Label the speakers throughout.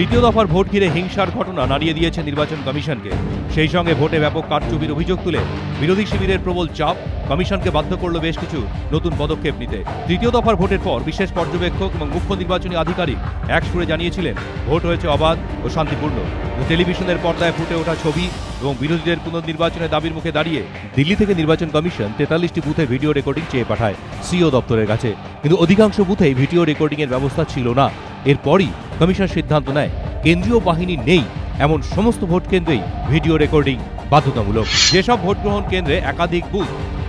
Speaker 1: তৃতীয় দফার ভোট ঘিরে হিংসার ঘটনা নাড়িয়ে দিয়েছে নির্বাচন কমিশনকে। সেই সঙ্গে ভোটে ব্যাপক কারচুপির অভিযোগ তুলে বিরোধী শিবিরের প্রবল চাপ কমিশনকে বাধ্য করল বেশ কিছু নতুন পদক্ষেপ নিতে। তৃতীয় দফার ভোটের পর বিশেষ পর্যবেক্ষক এবং মুখ্য নির্বাচনী আধিকারিক এক সুরে জানিয়েছিলেন, ভোট হয়েছে অবাধ ও শান্তিপূর্ণ। টেলিভিশনের পর্দায় ফুটে ওঠা ছবি এবং বিরোধীদের পুনর্নির্বাচনের দাবির মুখে দাঁড়িয়ে দিল্লি থেকে নির্বাচন কমিশন তেতাল্লিশটি বুথে ভিডিও রেকর্ডিং চেয়ে পাঠায় সিও দপ্তরের কাছে। কিন্তু অধিকাংশ বুথেই ভিডিও রেকর্ডিংয়ের ব্যবস্থা ছিল না। এরপরই কমিশন সিদ্ধান্ত নেয়। কেন্দ্রীয় বাহিনী নেই, এমন সমস্ত ভোট কেন্দ্রেই ভিডিও রেকর্ডিং বাধ্যতামূলক। যেসব ভোট গ্রহণ কেন্দ্রে একাধিক বুথ,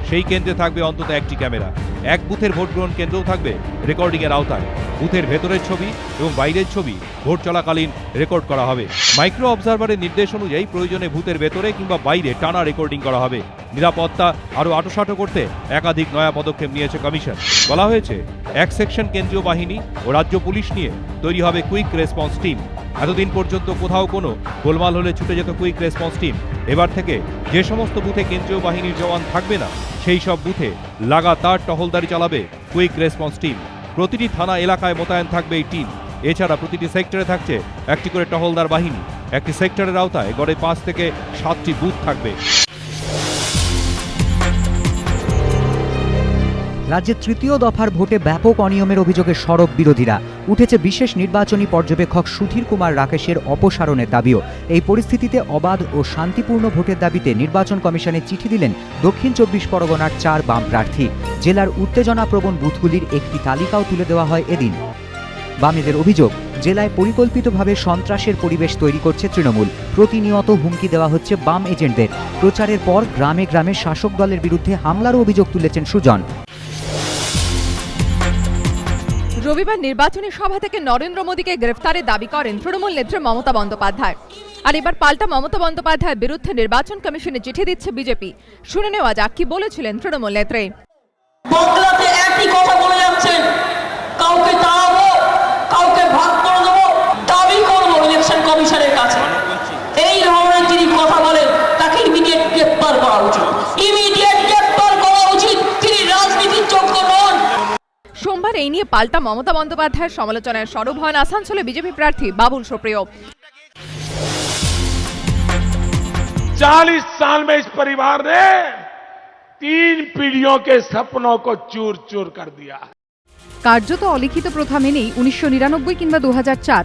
Speaker 1: সেই কেন্দ্রে থাকবে অন্তত একটি ক্যামেরা। এক বুথের ভোট গ্রহণ কেন্দ্রও থাকবে রেকর্ডিংয়ের আওতায়। বুথের ভেতরের ছবি এবং বাইরের ছবি ভোট চলাকালীন রেকর্ড করা হবে। মাইক্রো অবজারভারের নির্দেশ অনুযায়ী প্রয়োজনে বুথের ভেতরে কিংবা বাইরে টানা রেকর্ডিং করা হবে। নিরাপত্তা আরও আটোসাটো করতে একাধিক নয়া পদক্ষেপ নিয়েছে কমিশন। বলা হয়েছে, এক সেকশন কেন্দ্রীয় বাহিনী ও রাজ্য পুলিশ নিয়ে তৈরি হবে কুইক রেসপন্স টিম। এতদিন পর্যন্ত কোথাও কোনো গোলমাল হলে ছুটে যেত কুইক রেসপন্স টিম। এবার থেকে যে সমস্ত বুথে কেন্দ্রীয় বাহিনীর জওয়ান থাকবে না, সেই সব বুথে লাগাতার টহলদারি চালাবে কুইক রেসপন্স টিম। প্রতিটি থানা এলাকায় মোতায়েন থাকবে এই টিম। এছাড়া প্রতিটি সেক্টরে থাকছে একটি করে টহলদার বাহিনী, একটি সেক্টরের আওতায় গড়ে পাঁচ থেকে সাতটি বুথ থাকবে।
Speaker 2: রাজ্যের তৃতীয় দফার ভোটে ব্যাপক অনিয়মের অভিযোগে সরব বিরোধীরা। উঠেছে বিশেষ নির্বাচনী পর্যবেক্ষক সুধীর কুমার রাকেশের অপসারণের দাবিও। এই পরিস্থিতিতে অবাধ ও শান্তিপূর্ণ ভোটের দাবিতে নির্বাচন কমিশনে চিঠি দিলেন দক্ষিণ চব্বিশ পরগনার চার বাম প্রার্থী। জেলার উত্তেজনাপ্রবণ বুথগুলির একটি তালিকাও তুলে দেওয়া হয় এদিন। বামেদের অভিযোগ, জেলায় পরিকল্পিতভাবে সন্ত্রাসের পরিবেশ তৈরি করছে তৃণমূল। প্রতিনিয়ত হুমকি দেওয়া হচ্ছে বাম এজেন্টদের। প্রচারের পর গ্রামে গ্রামে শাসক দলের বিরুদ্ধে হামলারও অভিযোগ তুলেছেন সুজন।
Speaker 3: রবিবার নির্বাচনী সভা থেকে নরেন্দ্র মোদীকে গ্রেফতারের দাবি করেন তৃণমূল নেত্রী মমতা বন্দ্যোপাধ্যায়। আর এবার পাল্টা মমতা বন্দ্যোপাধ্যায়ের বিরুদ্ধে নির্বাচন কমিশনে চিঠি দিচ্ছে বিজেপি। শুনে নেওয়া যাক কি বলেছিলেন তৃণমূল নেত্রী।
Speaker 4: কথা কাউকে তাড়াবো এই
Speaker 3: নিয়ে পাল্টা মমতা বন্দ্যোপাধ্যায়ের সমালোচনায় সরব হন আসানসোলে বিজেপি প্রার্থী বাবুল সুপ্রিয়
Speaker 5: चालीस साल में इस परिवार ने तीन पीढ़ियों के सपनों को चूर चूर कर दिया है
Speaker 6: কার্যত অলিখিত প্রথা মেনেই উনিশশো নিরানব্বই কিংবা দু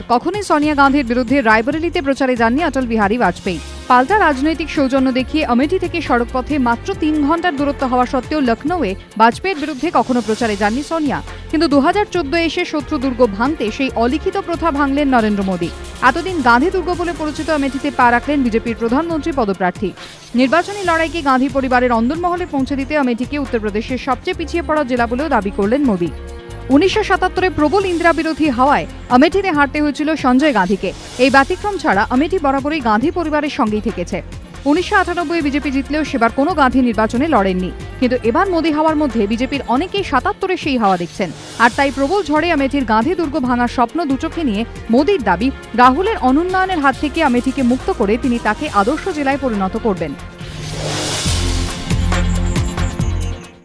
Speaker 6: কখনোই সোনিয়া গান্ধীর বিরুদ্ধে রায়বরেলিতে প্রচারে যাননি অটল বিহারী বাজপেয়ী পাল্টা রাজনৈতিক সৌজন্য দেখিয়ে অমেঠি থেকে সড়কপথে মাত্র তিন ঘন্টার দূরত্ব হওয়া সত্ত্বেও লখনৌয়ে বাজপেয়ীর বিরুদ্ধে কখনো প্রচারে যাননি সোনিয়া কিন্তু দু হাজার চোদ্দ এসে শত্রু দুর্গ ভাঙতে সেই অলিখিত প্রথা ভাঙলেন নরেন্দ্র মোদী। এতদিন গান্ধী দুর্গ বলে পরিচিত অমেঠিতে পা রাখলেন বিজেপির প্রধানমন্ত্রী পদপ্রার্থী। নির্বাচনী লড়াইকে গান্ধী পরিবারের অন্দরমহলে পৌঁছে দিতে অমেঠিকে উত্তরপ্রদেশের সবচেয়ে পিছিয়ে পড়া জেলা বলেও দাবি করলেন মোদী। উনিশশো সাতাত্তরে প্রবল ইন্দিরা বিরোধী হাওয়ায় আমেঠিতে হারতে হয়েছিল সঞ্জয় গান্ধীকে। এই ব্যতিক্রম ছাড়া আমেঠি বরাবরই গান্ধী পরিবারের সঙ্গেই থেকেছে। উনিশশো আটানব্বই বিজেপি জিতলেও সেবার কোনো গান্ধী নির্বাচনে লড়েননি। কিন্তু এবার মোদী হাওয়ার মধ্যে বিজেপির অনেকেই সাতাত্তরে সেই হাওয়া দেখছেন। আর তাই প্রবল ঝড়ে আমেথির গান্ধী দুর্গ ভাঙার স্বপ্ন দুচোখে নিয়ে মোদীর দাবি, রাহুলের অনুন্নয়নের হাত থেকে আমেথিকে মুক্ত করে তিনি তাকে আদর্শ জেলায় পরিণত করবেন।